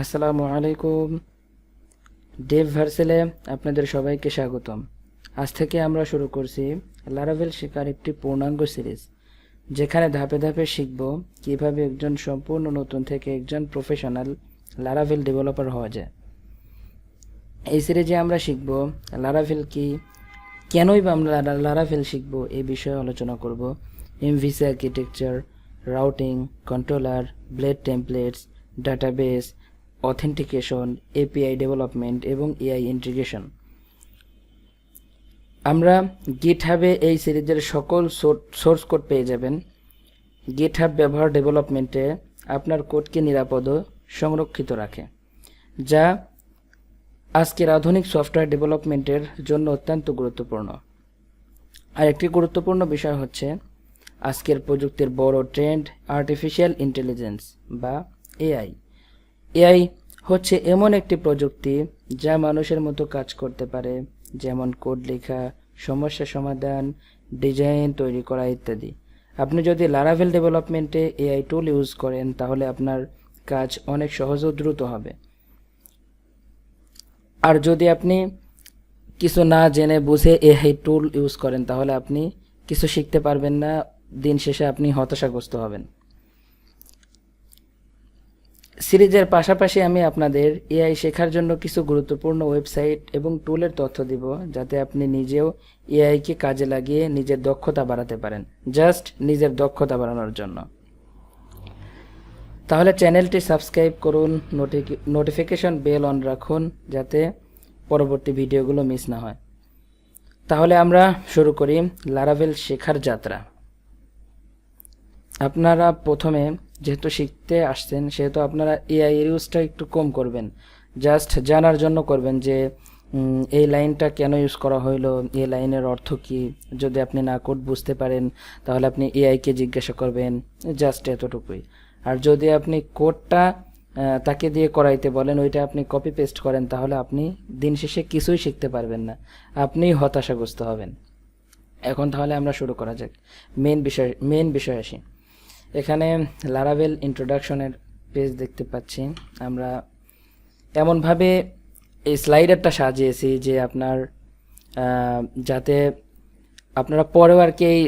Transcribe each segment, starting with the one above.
আসসালামু আলাইকুম। ডেভ ভার্সেলে আপনাদের সবাইকে স্বাগতম। আজ থেকে আমরা শুরু করছি লারাভেল শেখার একটি পূর্ণাঙ্গ সিরিজ, যেখানে ধাপে ধাপে শিখব কীভাবে একজন সম্পূর্ণ নতুন থেকে একজন প্রফেশনাল লারাভেল ডেভেলপার হওয়া যায়। এই সিরিজে আমরা শিখব লারাভেল কি, কেনই বা আমরা লারাভেল শিখব এই বিষয়ে আলোচনা করব। MVC architecture routing controller blade templates database authentication API development এবং এআই ইন্টিগ্রেশন আমরা গিটহাবে এই সিরিজের সকল সোর্স কোড পেয়ে যাবেন। গিটহাব ব্যবহার ডেভেলপমেন্টে আপনার কোডকে নিরাপদ সংরক্ষিত রাখে, যা আজকের আধুনিক সফটওয়্যার ডেভেলপমেন্টের জন্য অত্যন্ত গুরুত্বপূর্ণ। আর একটি গুরুত্বপূর্ণ বিষয় হচ্ছে, আজকের প্রযুক্তির বড় ট্রেন্ড আর্টিফিশিয়াল ইন্টেলিজেন্স বা এআই এআই হচ্ছে এমন একটি প্রযুক্তি যা মানুষের মতো কাজ করতে পারে, যেমন কোড লেখা, সমস্যা সমাধান, ডিজাইন তৈরি করা ইত্যাদি। আপনি যদি লারাভেল ডেভেলপমেন্টে এআই টুল ইউজ করেন, তাহলে আপনার কাজ অনেক সহজ ও দ্রুত হবে। আর যদি আপনি কিছু না জেনে বুঝে এআই টুল ইউজ করেন, তাহলে আপনি কিছু শিখতে পারবেন না, দিন শেষে আপনি হতাশাগ্রস্ত হবেন। সিরিজের পাশাপাশি আমি আপনাদের এআই শেখার জন্য কিছু গুরুত্বপূর্ণ ওয়েবসাইট এবং টুলের তথ্য দিব, যাতে আপনি নিজেও এআইকে কাজে লাগিয়ে নিজের দক্ষতা বাড়াতে পারেন। জাস্ট নিজের দক্ষতা বাড়ানোর জন্য। তাহলে চ্যানেলটি সাবস্ক্রাইব করুন নোটিফিকেশন বেল অন রাখুন, যাতে পরবর্তী ভিডিওগুলো মিস না হয়। তাহলে আমরা শুরু করি লারাভেল শেখার যাত্রা। আপনারা প্রথমে যেহেতু শিখতে আসছেন, সেহেতু আপনারা এআই এর ইউজটা একটু কম করবেন। জাস্ট জানার জন্য করবেন যে এই লাইনটা কেন ইউজ করা হইল, এই লাইনের অর্থ কি? যদি আপনি না কোড বুঝতে পারেন, তাহলে আপনি এআইকে জিজ্ঞাসা করবেন। জাস্ট এতটুকুই। আর যদি আপনি কোডটা তাকে দিয়ে করাইতে বলেন, ওইটা আপনি কপি পেস্ট করেন, তাহলে আপনি দিন শেষে কিছুই শিখতে পারবেন না। আপনি হতাশাগ্রস্ত হবেন। এখন তাহলে আমরা শুরু করা যাক। মেন বিষয় মেন বিষয় আসি। এখানে লারাভেল ইন্ট্রোডাকশনের পেজ দেখতে পাচ্ছি। আমরা এমনভাবে এই স্লাইডারটা সাজিয়েছি যে আপনার যাতে আপনারা পরেও আর কি এই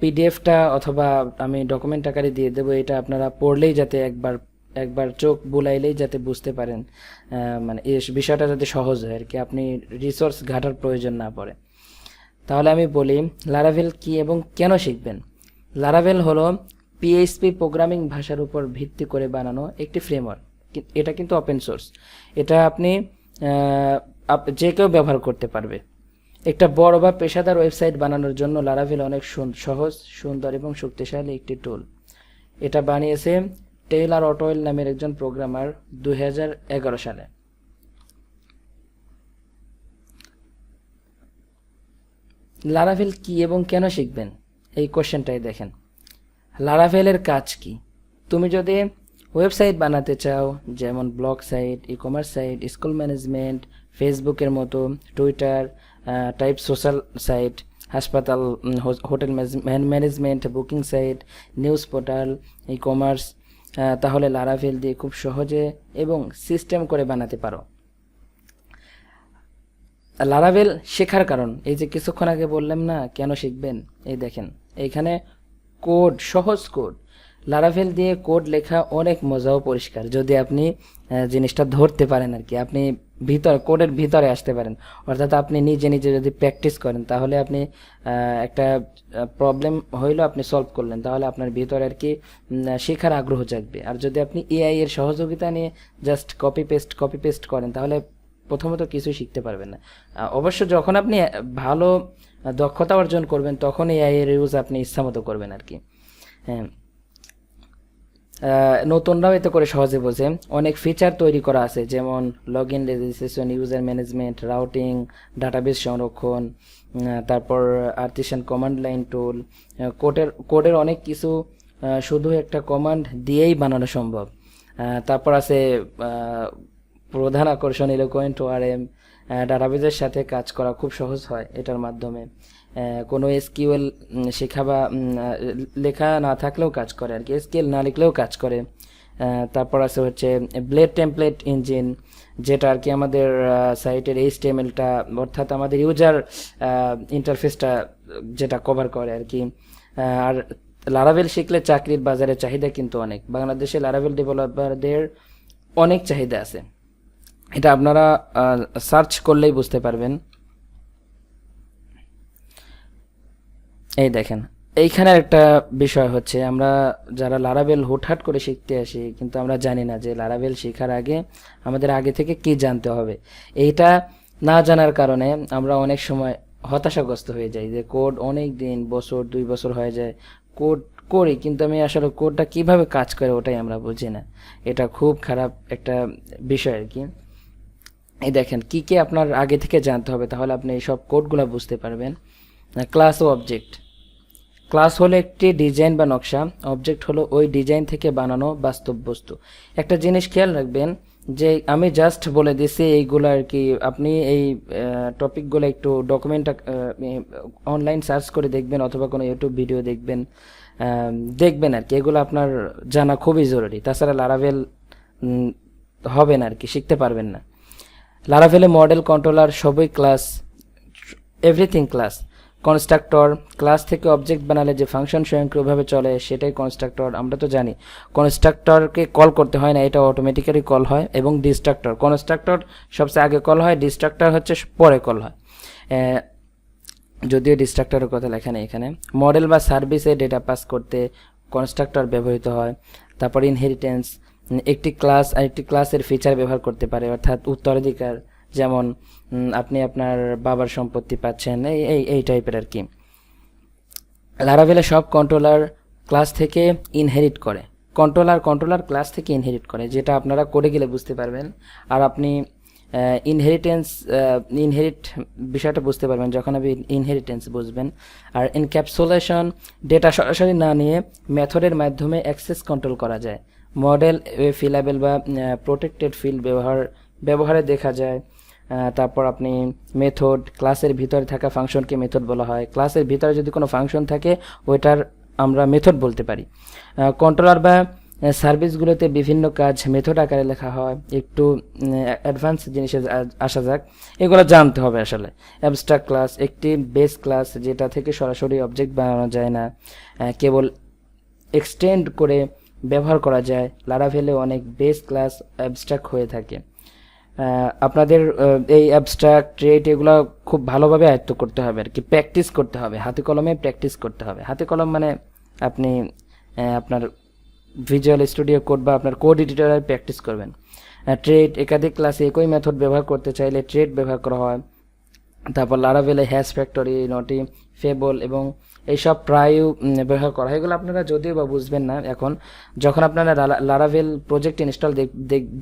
পিডিএফটা অথবা আমি ডকুমেন্ট আকারে দিয়ে দেবো, এটা আপনারা পড়লেই যাতে একবার একবার চোখ বুলাইলেই যাতে বুঝতে পারেন মানে এই বিষয়টা যাতে সহজ হয় আর কি, আপনি রিসোর্স ঘাটার প্রয়োজন না পড়ে। তাহলে আমি বলি লারাভেল কি এবং কেন শিখবেন? লারাভেল হলো পিএইচপি প্রোগ্রামিং ভাষার উপর ভিত্তি করে বানানো একটি ফ্রেমওয়ার্ক এটা কিন্তু ওপেন সোর্স এটা আপনি আপ- যে কেউ ব্যবহার করতে পারবে। একটা বড় বা পেশাদার ওয়েবসাইট বানানোর জন্য লারাভেল অনেক সহজ, সুন্দর এবং শক্তিশালী একটি টুল এটা বানিয়েছে টেইলার অটোয়েল নামের একজন প্রোগ্রামার দুই হাজার এগারো সালে। লারাভেল কি এবং কেন শিখবেন? এই কোশ্চেনটাই দেখেন। লারাভেলের কাজ কি? তুমি যদি ওয়েবসাইট বানাতে চাও, যেমন blog site e commerce site school management ফেসবুকের মতো টুইটার টাইপ সোশ্যাল সাইট হাসপাতাল hotel management booking site news portal e commerce তাহলে লারাভেল দিয়ে খুব সহজে এবং সিস্টেম করে বানাতে পারো। লারাভেল শেখার কারণ, এই যে কিছুক্ষণ আগে বললাম না, কেন শিখবেন? এই দেখেন এইখানে কোড, সহজ কোড। লারাভেল দিয়ে কোড লেখা অনেক মজা ও পরিষ্কার। যদি আপনি জিনিসটা ধরতে পারেন আর কি, আপনি ভিতর, কোডের ভিতরে আসতে পারেন। অর্থাৎ আপনি নিজে নিজে যদি প্র্যাকটিস করেন, তাহলে আপনি একটা প্রবলেম হইল আপনি সলভ করলেন, তাহলে আপনার ভিতরে আর কি শেখার আগ্রহ জাগবে। আর যদি আপনি এআই এর সহযোগিতা নিয়ে just copy paste copy paste করেন, তাহলে প্রথমত কিছু শিখতে পারবেন না। অবশ্য যখন আপনি ভালো দক্ষতা অর্জন করবেন তখন এই এর ইউজ আপনি ইচ্ছামতো করবেন আর কি। হ্যাঁ। নতুনরাও এতে করে সহজে বোঝে। অনেক ফিচার তৈরি করা আছে, যেমন log in registration user management routing database সংরক্ষণ তারপর আর্টিশন কমান্ড লাইন টুল কোডের কোডের অনেক কিছু শুধু একটা কমান্ড দিয়েই বানানো সম্ভব। তারপর আছে প্রধান আকর্ষণ ইলোকোয়েন্ট ওআরএম ডাটাবেজের সাথে কাজ করা খুব সহজ হয় এটার মাধ্যমে। কোনো এসকিউএল শেখা বা লেখা না থাকলেও কাজ করে আর কি এসকিউএল না লিখলেও কাজ করে। তারপর আছে হচ্ছে ব্লেড টেমপ্লেট ইঞ্জিন, যেটা আর কি আমাদের সাইটের এইচ টা অর্থাৎ আমাদের ইউজার ইন্টারফেসটা যেটা কভার করে আর কি আর লারাভেল শিখলে চাকরির বাজারে চাহিদা কিন্তু অনেক। বাংলাদেশে লারাভেল ডেভেলপারদের অনেক চাহিদা আছে। এটা আপনারা সার্চ করলেই বুঝতে পারবেন। এই দেখেন, এইখানে একটা বিষয় হচ্ছে, আমরা যারা লারাবেল হুটহাট করে শিখতে আসি, কিন্তু আমরা জানি না যে লারাবেল শেখার আগে আমাদের আগে থেকে কি জানতে হবে। এইটা না জানার কারণে আমরা অনেক সময় হতাশাগ্রস্ত হয়ে যাই যে কোড অনেক দিন, বছর, দুই বছর হয়ে যায়। কোড করি, কিন্তু আমি আসলে কোডটা কীভাবে কাজ করে ওটাই আমরা বুঝি না। এটা খুব খারাপ একটা বিষয় আর কি। এই দেখেন কি কি আপনার আগে থেকে জানতে হবে তাহলে আপনি এই সব কোডগুলো বুঝতে পারবেন। ক্লাস ও অবজেক্ট ক্লাস হলো একটি ডিজাইন বা নকশা অবজেক্ট হলো ওই ডিজাইন থেকে বানানো বাস্তব বস্তু। একটা জিনিস খেয়াল রাখবেন যে আমি জাস্ট বলে দিছি এইগুলো আর কি আপনি এই টপিকগুলো একটু ডকুমেন্ট অনলাইন সার্চ করে দেখবেন অথবা কোনো ইউটিউব ভিডিও দেখবেন দেখবেন আর কি এগুলো আপনার জানা খুবই জরুরি। তাছাড়া লারাভেল উম, হবে না আর কি শিখতে পারবেন না। লারাভেলে মডেল কন্ট্রোলার সবই class everything class constructor class থেকে অবজেক্ট বানালে যে ফাংশন স্বয়ংক্রিয়ভাবে চলে, সেটাই কনস্ট্রাক্টর আমরা তো জানি। কনস্ট্রাক্টরকে কল করতে হয় না, এটা অটোমেটিক্যালি কল হয়, এবং ডিস্ট্রাক্টর কনস্ট্রাক্টর সবচেয়ে আগে কল হয় ডিস্ট্রাক্টর হচ্ছে পরে কল হয়। যদিও ডিস্ট্রাক্টরের কথা লেখা নেই এখানে। মডেল বা সার্ভিসে ডেটা পাস করতে কনস্ট্রাক্টর ব্যবহৃত হয়। তারপর ইনহেরিটেন্স একটি ক্লাস আরেকটি ক্লাসের ফিচার ব্যবহার করতে পারে, অর্থাৎ উত্তরাধিকার, যেমন আপনি আপনার বাবার সম্পত্তি পাচ্ছেন, এই এই টাইপের আর কি লারাভেলে সব কন্ট্রোলার ক্লাস থেকে ইনহেরিট করে। কন্ট্রোলার কন্ট্রোলার ক্লাস থেকে ইনহেরিট করে, যেটা আপনারা করে গেলে বুঝতে পারবেন। আর আপনি ইনহেরিটেন্স ইনহেরিট বিষয়টা বুঝতে পারবেন যখন আপনি ইনহেরিটেন্স বুঝবেন। আর ইনক্যাপসুলেশন ডেটা সরাসরি না নিয়ে মেথডের মাধ্যমে অ্যাক্সেস কন্ট্রোল করা যায়। মডেল ফিলাবেল বা প্রোটেক্টেড ফিল্ড ব্যবহার, ব্যবহারে দেখা যায়। তারপর আপনি মেথড ক্লাসের ভিতরে থাকা ফাংশনকে মেথড বলা হয়। ক্লাসের ভিতরে যদি কোনো ফাংশন থাকে, ওইটার আমরা মেথড বলতে পারি। কন্ট্রোলার বা সার্ভিসগুলোতে বিভিন্ন কাজ মেথড আকারে লেখা হয়। একটু অ্যাডভান্স জিনিসে আসা যাক। এগুলো জানতে হবে আসলে। অ্যাবস্ট্রাক্ট ক্লাস একটি বেস ক্লাস যেটা থেকে সরাসরি অবজেক্ট বানানো যায় না। কেবল এক্সটেন্ড করে ব্যবহার করা যায়। লারাভেলে অনেক বেস ক্লাস অ্যাবস্ট্রাক্ট হয়ে থাকে। আপনাদের এই অ্যাবস্ট্রাক্ট ট্রেড এগুলো খুব ভালোভাবে আয়ত্ত করতে হবে আর কি। প্র্যাকটিস করতে হবে। হাতে কলমে প্র্যাকটিস করতে হবে। হাতে কলম মানে আপনি আপনার ভিজুয়াল স্টুডিও কোড বা আপনার কোড এডিটরে প্র্যাকটিস করবেন। ট্রেড একাধিক ক্লাসে একই মেথড ব্যবহার করতে চাইলে ট্রেড ব্যবহার করা হয়। তারপর লারাভেলে হ্যাশ ফ্যাক্টরি নটি ফেবল এবং এইসব প্রায় ব্যবহার করা হয়। এগুলো আপনারা যদিও বা বুঝবেন না এখন, যখন আপনারা লারাভেল প্রজেক্ট ইনস্টল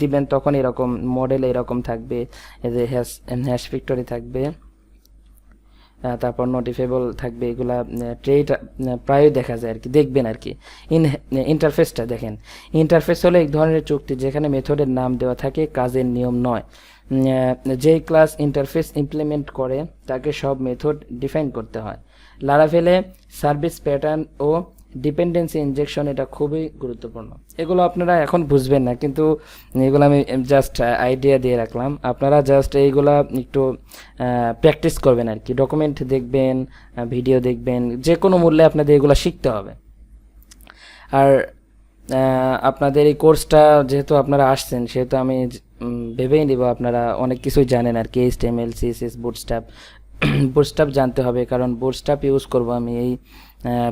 দিবেন, তখন এরকম মডেল এরকম থাকবে যে হ্যাশ হ্যাশ ফ্যাক্টরি থাকবে। তারপর নোটিফেবল থাকবে, এগুলা ট্রেড প্রায়ই দেখা যায় আর কি দেখবেন আর কি ইন ইন্টারফেসটা দেখেন। ইন্টারফেস হলো এক ধরনের চুক্তি যেখানে মেথডের নাম দেওয়া থাকে, কাজের নিয়ম নয়। যে ক্লাস ইন্টারফেস ইমপ্লিমেন্ট করে, তাকে সব মেথড ডিফাইন করতে হয়। লারাভেলে সার্ভিস প্যাটার্ন ও ডিপেন্ডেন্সি ইনজেকশন এটা খুবই গুরুত্বপূর্ণ। এগুলো আপনারা এখন বুঝবেন না, কিন্তু এগুলো আমি জাস্ট আইডিয়া দিয়ে রাখলাম। আপনারা জাস্ট এইগুলা একটু প্র্যাকটিস করবেন আর কি। ডকুমেন্ট দেখবেন ভিডিও দেখবেন যে কোনো মূল্যে আপনাদের এগুলো শিখতে হবে। আর আপনাদের এই কোর্সটা যেহেতু আপনারা আসছেন, সেহেতু আমি ভেবেই নিব আপনারা অনেক কিছুই জানেন আর কি। H T M L CSS bootstrap bootstrap জানতে হবে, কারণ বুটস্ট্যাপ ইউজ করব আমি এই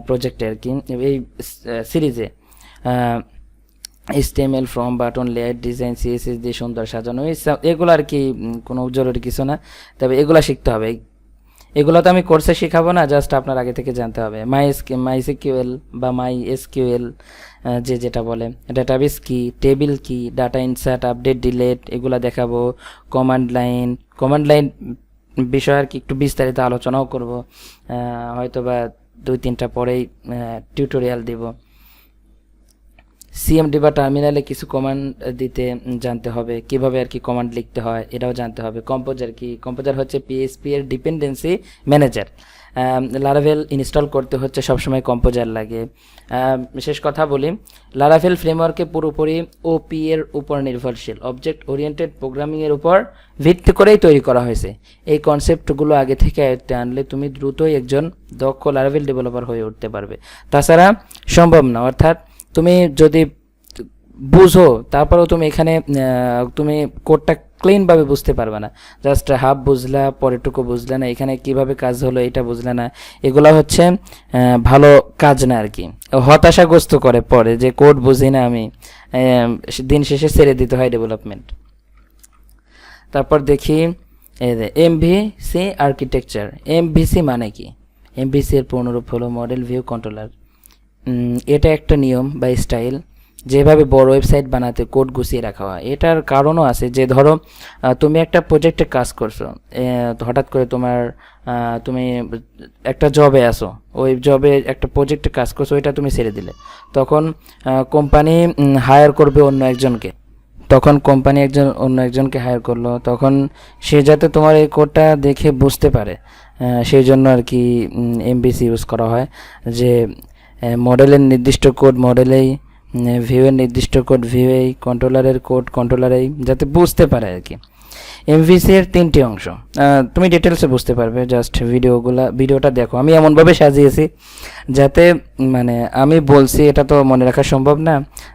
প্রজেক্টে আর কি এই সিরিজে HTML form button layer design CSS দিয়ে সুন্দর সাজানো এগুলো আর কি কোনো জরুরি কিছু না। তবে এগুলো শিখতে হবে। এগুলো তো আমি কোর্সে শেখাবো না জাস্ট আপনার আগে থেকে জানতে হবে। মাই এস মাই সিকিউএল বা মাই এসকিউএল যে যেটা বলে ডাটাবেস কি টেবিল কি ডাটা ইনসার্ট আপডেট ডিলেট এগুলো দেখাবো কমান্ড লাইন কমান্ড লাইন বিষয় আর কি একটু বিস্তারিত আলোচনাও করব। হয়তো বা দুই তিনটা পরেই টিউটোরিয়াল দিব। সিএমডি বা টার্মিনালে কিছু কমান্ড দিতে জানতে হবে। কীভাবে আর কি কমান্ড লিখতে হয়, এটাও জানতে হবে। কম্পোজার কি? কম্পোজার হচ্ছে পিএসপি এর ডিপেন্ডেন্সি ম্যানেজার লারাভেল ইনস্টল করতে হচ্ছে, সবসময় কম্পোজার লাগে। শেষ কথা বলি লারাভেল ফ্রেমওয়ার্কে পুরোপুরি ওপি এর উপর নির্ভরশীল। অবজেক্ট ওরিয়েন্টেড প্রোগ্রামিংয়ের উপর ভিত্তি করেই তৈরি করা হয়েছে। এই কনসেপ্টগুলো আগে থেকে আয়ত্তে আনলে তুমি দ্রুতই একজন দক্ষ লারাভেল ডেভেলপার হয়ে উঠতে পারবে। তাছাড়া সম্ভব না, অর্থাৎ তুমি যদি বুঝো, তারপরেও তুমি এখানে তুমি কোডটা ক্লিনভাবে বুঝতে পারবে না। জাস্ট হাফ বুঝলা, পরেরটুকু বুঝলে না, এখানে কীভাবে কাজ হলো এটা বুঝলে না। এগুলো হচ্ছে ভালো কাজ না আর কি। হতাশাগ্রস্ত করে পরে যে কোড বুঝি না আমি দিন শেষে ছেড়ে দিতে হয় ডেভেলপমেন্ট তারপর দেখি এমভিসি আর্কিটেকচার এমভিসি মানে কি? এমভিসি এর পূর্ণরূপ হলো মডেল ভিউ কন্ট্রোলার এটা একটা নিয়ম বা স্টাইল যেভাবে বড় ওয়েবসাইট বানাতে কোড গুছিয়ে রাখা হয়, এটার কারণও আছে যে ধরো তুমি একটা প্রজেক্টে কাজ করছ হঠাৎ করে তোমার তুমি একটা জবে আসো ওই জবে একটা প্রজেক্টে কাজ করছ, ওইটা তুমি ছেড়ে দিলে। তখন কোম্পানি হায়ার করবে অন্য একজনকে। তখন কোম্পানি একজন, অন্য একজনকে হায়ার করল। তখন সে যাতে তোমার এই কোডটা দেখে বুঝতে পারে সেই জন্য আর কি এমবিসি ইউজ করা হয় যে মডেলের নির্দিষ্ট কোড মডেলেই ভিউয়ের নির্দিষ্ট কোড ভিউয়েই কন্ট্রোলারের কোড কন্ট্রোলারেই যাতে বুঝতে পারে আর কি। এমভিসি এর তিনটি অংশ। তুমি ডিটেলসে বুঝতে পারবে জাস্ট ভিডিওগুলা ভিডিওটা দেখো। আমি এমনভাবে সাজিয়েছি যাতে মানে আমি বলছি, এটা তো মনে রাখা সম্ভব না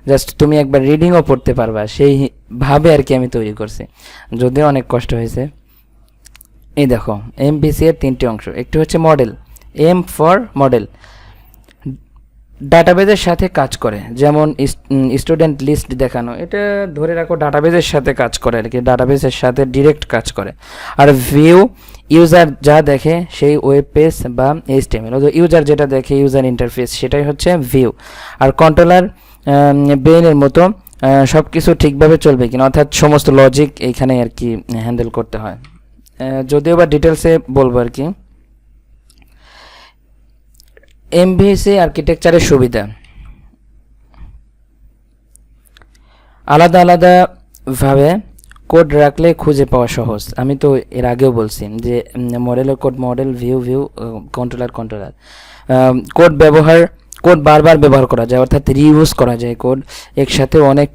জাস্ট তুমি একবার রিডিংও পড়তে পারবা। সেই ভাবে আর কি আমি তৈরি করছি। যদিও অনেক কষ্ট হয়েছে। এই দেখো এমবিসি এর তিনটি অংশ। একটি হচ্ছে মডেল এম ফর মডেল ডাটাবেজের সাথে কাজ করে। যেমন স্টুডেন্ট লিস্ট দেখানো, এটা ধরে রাখো ডাটাবেজের সাথে কাজ করে আর কি, ডাটাবেজের সাথে ডিরেক্ট কাজ করে। আর ভিউ ইউজার যা দেখে সেই ওয়েব পেজ বা এইচটিএমএল ইউজার যেটা দেখে ইউজার ইন্টারফেস সেটাই হচ্ছে ভিউ আর কন্ট্রোলার ব্রেনের মতো সব কিছু ঠিকভাবে চলবে কিনা, অর্থাৎ সমস্ত লজিক এইখানে আর কি হ্যান্ডেল করতে হয়। যদিও বা ডিটেলসে বলব আর কি। এমভিসি আর্কিটেকচারের সুবিধা। আলাদা আলাদাভাবে কোড রাখলে খুঁজে পাওয়া সহজ। আমি তো এর আগেও বলছি যে মডেলের code model view view controller controller code ব্যবহার কোড বারবার ব্যবহার করা যায়, অর্থাৎ রিইউজ করা যায় কোড একসাথে অনেক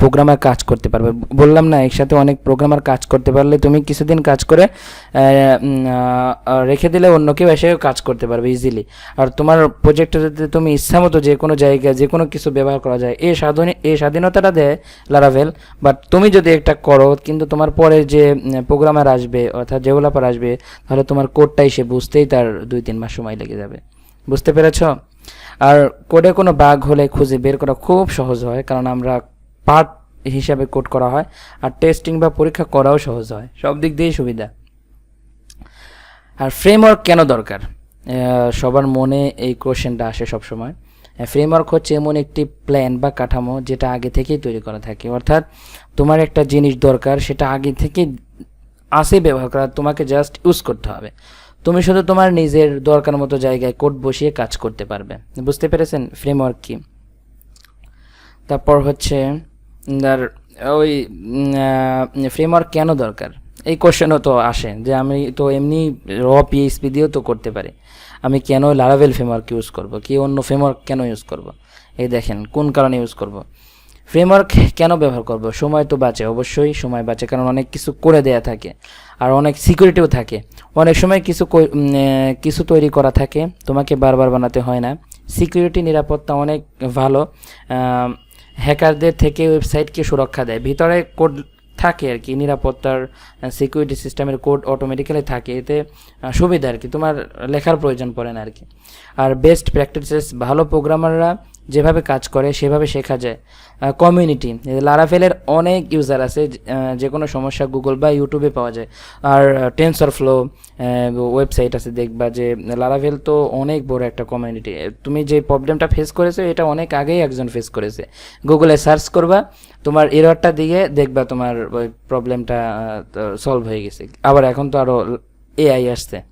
প্রোগ্রামার কাজ করতে পারবে। বললাম না, একসাথে অনেক প্রোগ্রামার কাজ করতে পারলে তুমি কিছুদিন কাজ করে রেখে দিলে অন্য কেউ এসে কাজ করতে পারবে ইজিলি আর তোমার প্রজেক্টে যদি তুমি ইচ্ছা মতো যে কোনো জায়গায়, যে কোনো কিছু ব্যবহার করা যায়। এই স্বাধীন এই স্বাধীনতাটা দেয় লারাভেল বাট তুমি যদি একটা করো, কিন্তু তোমার পরে যে প্রোগ্রামার আসবে, অর্থাৎ ডেভেলপার আসবে, তাহলে তোমার কোডটাই সে বুঝতেই তার দুই, তিন মাস সময় লেগে যাবে। বুঝতে পেরেছ? আর কোডে কোনো বাগ হলে খুঁজে বের করা খুব সহজ হয়, কারণ আমরা পার্ট হিসাবে কোড করা হয় আর টেস্টিং বা পরীক্ষা করাও সহজ হয়, সব দিক দিয়েই সুবিধা। আর ফ্রেমওয়ার্ক কেন দরকার? সবার মনে এই কোশ্চেনটা আসে সবসময়। ফ্রেমওয়ার্ক হচ্ছে এমন একটি প্ল্যান বা কাঠামো যেটা আগে থেকেই তৈরি করা থাকে। অর্থাৎ তোমার একটা জিনিস দরকার, সেটা আগে থেকেই আসে ব্যবহার করা, তোমাকে জাস্ট ইউজ করতে হবে। তুমি শুধু তোমার নিজের দরকার মতো জায়গায় কোড বসিয়ে কাজ করতে পারবে। বুঝতে পেরেছেন? ফ্রেমওয়ার্ক কি? তারপর হচ্ছে আর ওই ফ্রেমওয়ার্ক কেন দরকার? এই কোশ্চেনও তো আসে যে আমি তো এমনি র পিএইচপি দিয়েও তো করতে পারি। আমি কেন লারাভেল ফ্রেমওয়ার্ক ইউজ করব? কি অন্য ফ্রেমওয়ার্ক কেন ইউজ করব? এই দেখেন, কোন কারণে ইউজ করব? ফ্রেমওয়ার্ক কেন ব্যবহার করব? সময় তো বাঁচে, অবশ্যই সময় বাঁচে, কারণ অনেক কিছু করে দেয়া থাকে। আর অনেক সিকিউরিটিও থাকে। অনেক সময় কিছু কিছু তৈরি করা থাকে, তোমাকে বারবার বানাতে হয় না। সিকিউরিটি নিরাপত্তা অনেক ভালো। হ্যাকারদের থেকে ওয়েবসাইটকে সুরক্ষা দেয়। ভিতরে কোড থাকে আর কি, নিরাপত্তার সিকিউরিটি সিস্টেমের কোড অটোমেটিক্যালি থাকে। এতে সুবিধা আর কি, তোমার লেখার প্রয়োজন পড়ে না আর কি। আর বেস্ট প্র্যাকটিসেস ভালো প্রোগ্রামাররা যেভাবে কাজ করে, সেভাবে শেখা যায়। কমিউনিটি লারাফেলের অনেক ইউজার আছে, যে- কোনো সমস্যা গুগল বা ইউটিউবে পাওয়া যায়। আর টেন্সর ফ্লো ওয়েবসাইট আছে দেখবা যে লারাভেল তো অনেক বড় একটা কমিউনিটি তুমি যে প্রবলেমটা ফেস করেছ, এটা অনেক আগেই একজন ফেস করেছে। গুগলে সার্চ করবা, তোমার এররটা দিয়ে দেখবা তোমার ওই প্রবলেমটা সলভ হয়ে গেছে। আবার এখন তো আরও এআই আসছে।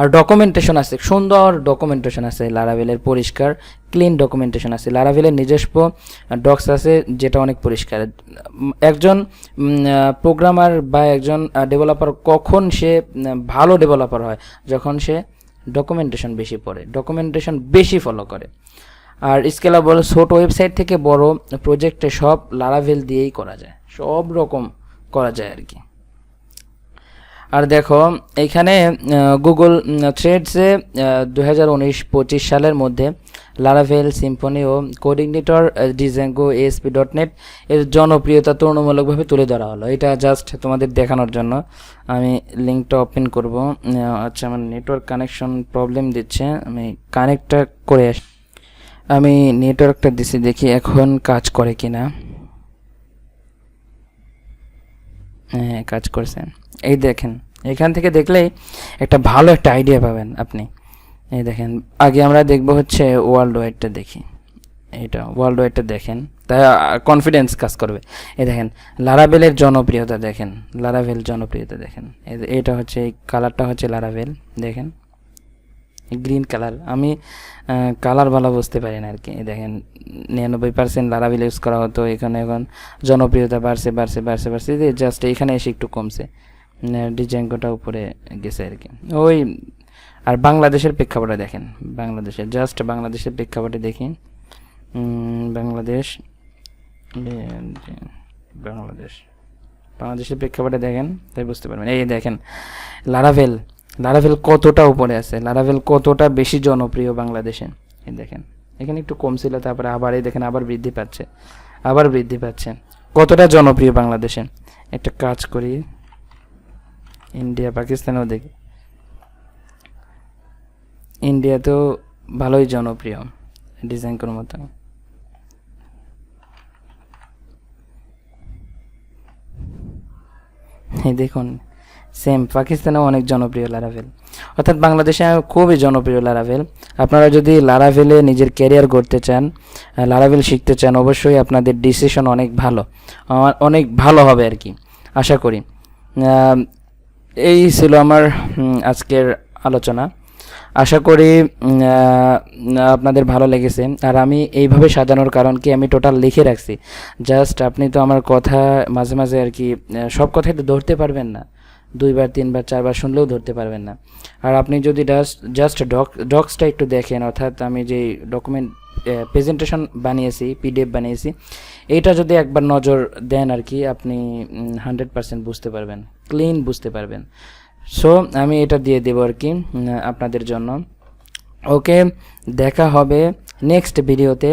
আর ডকুমেন্টেশন আছে। সুন্দর ডকুমেন্টেশন আছে লারাভেলের পরিষ্কার ক্লিন ডকুমেন্টেশন আছে। লারাভেলের নিজস্ব ডক্স আছে যেটা অনেক পরিষ্কার। একজন প্রোগ্রামার বা একজন ডেভেলপার কখন সে ভালো ডেভেলপার হয়? যখন সে ডকুমেন্টেশন বেশি পড়ে ডকুমেন্টেশন বেশি ফলো করে। আর স্কেলাবল ছোট ওয়েবসাইট থেকে বড় প্রজেক্টে সব লারাভেল দিয়েই করা যায়। সব রকম করা যায় আর কি। আর দেখো, এখানে গুগল থ্রেডসে দু হাজার উনিশ পঁচিশ সালের মধ্যে লারাভেল সিম্ফনি ও CodeIgniter Django ASP dot net এর জনপ্রিয়তা তুলনামূলকভাবে তুলে ধরা হলো। এটা জাস্ট তোমাদের দেখানোর জন্য। আমি লিঙ্কটা ওপেন করব। আচ্ছা আমার নেটওয়ার্ক কানেকশন প্রবলেম দিচ্ছে। আমি কানেক্টটা করে আস আমি নেটওয়ার্কটা দিছি, দেখি এখন কাজ করে কিনা। হ্যাঁ কাজ করছে। এই দেখেন, এখান থেকে দেখলেই একটা ভালো একটা আইডিয়া পাবেন আপনি। এই দেখেন, আগে আমরা দেখব হচ্ছে ওয়ার্ল্ড ওয়াইডটা দেখি। এটা ওয়ার্ল্ড ওয়াইডটা দেখেন তাই কনফিডেন্স কাজ করবে। এই দেখেন লারাভেলের জনপ্রিয়তা দেখেন লারাভেল জনপ্রিয়তা দেখেন। এটা হচ্ছে, এই কালারটা হচ্ছে লারাভেল দেখেন। গ্রিন কালার আমি কালার ভালো বুঝতে পারি না আর কি দেখেন, নিরানব্বই পার্সেন্ট লারাভিল ইউজ করা হতো, এখানে এখন জনপ্রিয়তা বাড়ছে বাড়ছে বাড়ছে বাড়ছে জাস্ট এখানে এসে একটু কমছে। ডিজাইনটা উপরে গেছে আর কি। ওই, আর বাংলাদেশের প্রেক্ষাপটে দেখেন, বাংলাদেশের জাস্ট বাংলাদেশের প্রেক্ষাপটে দেখি। বাংলাদেশ বাংলাদেশ, বাংলাদেশের প্রেক্ষাপটে দেখেন, তাই বুঝতে পারবেন। এই দেখেন লারাভেল লারাভেল কতটা উপরে আছে লারাভেল কতটা বেশি জনপ্রিয় বাংলাদেশে। এই দেখেন, এখানে একটু কম ছিল তারপরে আবার এই দেখেন, আবার বৃদ্ধি পাচ্ছে, আবার বৃদ্ধি পাচ্ছে। কতটা জনপ্রিয় বাংলাদেশে? একটা কাজ করি। ইন্ডিয়া, পাকিস্তানেও দেখি। ইন্ডিয়াতেও ভালোই জনপ্রিয় ডিজাইন করার মতো দেখুন সেম পাকিস্তানেও অনেক জনপ্রিয় লারাভেল অর্থাৎ বাংলাদেশে খুবই জনপ্রিয় লারাভেল আপনারা যদি লারাভেলে নিজের ক্যারিয়ার করতে চান লারাভেল শিখতে চান, অবশ্যই আপনাদের ডিসিশন অনেক ভালো। অনেক ভালো হবে আর কি। আশা করি। এই ছিল আমার আজকের আলোচনা। আশা করি আপনাদের ভালো লেগেছে। আর আমি এইভাবে সাজানোর কারণ কি আমি টোটাল লিখে রাখছি? জাস্ট আপনি তো আমার কথা মাঝে মাঝে আর কি সব কথাই তো ধরতে পারবেন না। দুইবার, তিনবার, চারবার শুনলেও ধরতে পারবেন না। আর আপনি যদি জাস্ট জাস্ট ডক ডক্সটা একটু দেখেন, অর্থাৎ আমি যে ডকুমেন্ট প্রেজেন্টেশন বানিয়েছি পিডিএফ বানিয়েছি, এইটা যদি একবার নজর দেন আর কি, আপনি হান্ড্রেড পার্সেন্ট বুঝতে পারবেন। ক্লিন বুঝতে পারবেন। সো আমি এটা দিয়ে দেবো আর কি আপনাদের জন্য। ওকে দেখা হবে নেক্সট ভিডিওতে।